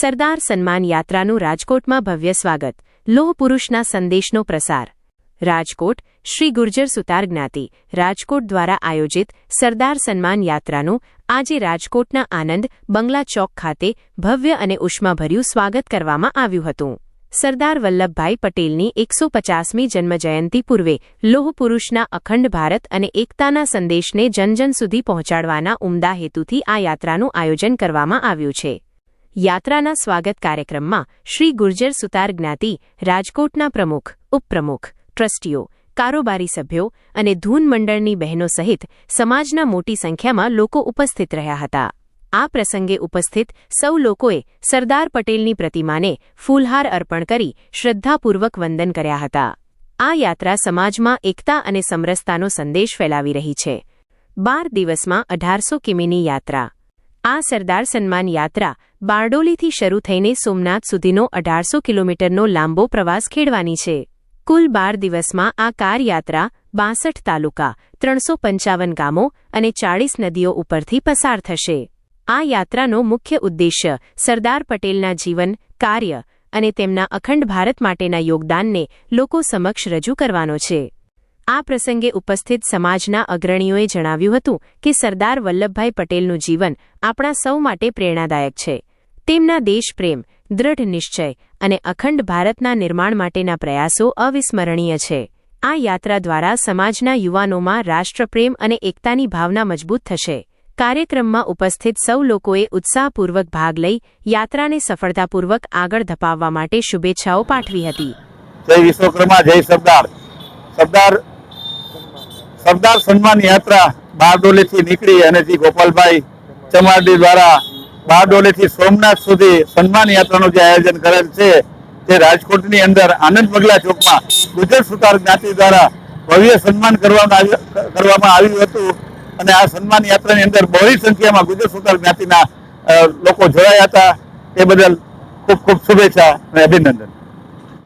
સરદાર સન્માન યાત્રાનું રાજકોટમાં ભવ્ય સ્વાગત. લોહ પુરુષના સંદેશનો પ્રસાર. રાજકોટ, શ્રી ગુર્જર સુતાર જ્ઞાતિ, રાજકોટ દ્વારા આયોજિત સરદાર સન્માન યાત્રાનું આજે રાજકોટના આનંદ બંગલા ચોક ખાતે ભવ્ય અને ઉષ્માભર્યું સ્વાગત કરવામાં આવ્યું હતું. સરદાર વલ્લભભાઈ પટેલની એકસો પચાસમી જન્મજયંતિ પૂર્વે લોહ પુરુષના અખંડ ભારત અને એકતાના સંદેશને જનજન સુધી પહોંચાડવાના ઉમદા હેતુથી આ યાત્રાનું આયોજન કરવામાં આવ્યું છે. યાત્રાના સ્વાગત કાર્યક્રમમાં શ્રી ગુર્જર સુતાર જ્ઞાતિ, રાજકોટના પ્રમુખ, ઉપપ્રમુખ, ટ્રસ્ટીઓ, કારોબારી સભ્યો અને ધૂન મંડળની બહેનો સહિત સમાજના મોટી સંખ્યામાં લોકો ઉપસ્થિત રહ્યા હતા. આ પ્રસંગે ઉપસ્થિત સૌ લોકોએ સરદાર પટેલની પ્રતિમાને ફૂલહાર અર્પણ કરી શ્રદ્ધાપૂર્વક વંદન કર્યા હતા. આ યાત્રા સમાજમાં એકતા અને સમરસતાનો સંદેશ ફેલાવી રહી છે. બાર દિવસમાં અઢારસો કિમીની યાત્રા. આ સરદાર સન્માન યાત્રા બારડોલીથી શરૂ થઈને સોમનાથ સુધીનો અઢારસો કિલોમીટરનો લાંબો પ્રવાસ ખેડવાની છે. કુલ બાર દિવસમાં આ કાર યાત્રા બાસઠ તાલુકા, ત્રણસો પંચાવન ગામો અને ચાળીસ નદીઓ ઉપરથી પસાર થશે. આ યાત્રાનો મુખ્ય ઉદ્દેશ્ય સરદાર પટેલના જીવન, કાર્ય અને તેમના અખંડ ભારત માટેના યોગદાનને લોકો સમક્ષ રજૂ કરવાનો છે. આ પ્રસંગે ઉપસ્થિત સમાજના અગ્રણીઓએ જણાવ્યું હતું કે સરદાર વલ્લભભાઈ પટેલનું જીવન આપણા સૌ માટે પ્રેરણાદાયક છે. તેમના દેશપ્રેમ દ્રઢ નિશ્ચય અને અખંડ ભારતના નિર્માણ માટેના પ્રયાસો અવિસ્મરણીય છે. આ યાત્રા દ્વારા સમાજના યુવાનોમાં રાષ્ટ્રપ્રેમ અને એકતાની ભાવના મજબૂત થશે. કાર્યક્રમમાં ઉપસ્થિત સૌ લોકોએ ઉત્સાહપૂર્વક ભાગ લઈ યાત્રાને સફળતાપૂર્વક આગળ ધપાવવા માટે શુભેચ્છાઓ પાઠવી હતી. જય વિશ્વકર્મા, જય સરદાર. સરદાર સરદાર સન્માન યાત્રા બારડોલીથી નીકળી અને જી ગોપાલભાઈ ચમારડી દ્વારા બારડોલીથી સોમનાથ સુધી સન્માન યાત્રાનું જે આયોજન કરેલ છે, તે રાજકોટની અંદર આનંદ બગલા ચોકમાં ગુજર સુતાર જ્ઞાતિ દ્વારા ભવ્ય સન્માન કરવામાં કરવામાં આવ્યું હતું. અને આ સન્માન યાત્રાની અંદર બહોળી સંખ્યામાં ગુજરાત સુતાર જ્ઞાતિના લોકો જોડાયા હતા. એ બદલ ખૂબ ખૂબ શુભેચ્છા અને અભિનંદન.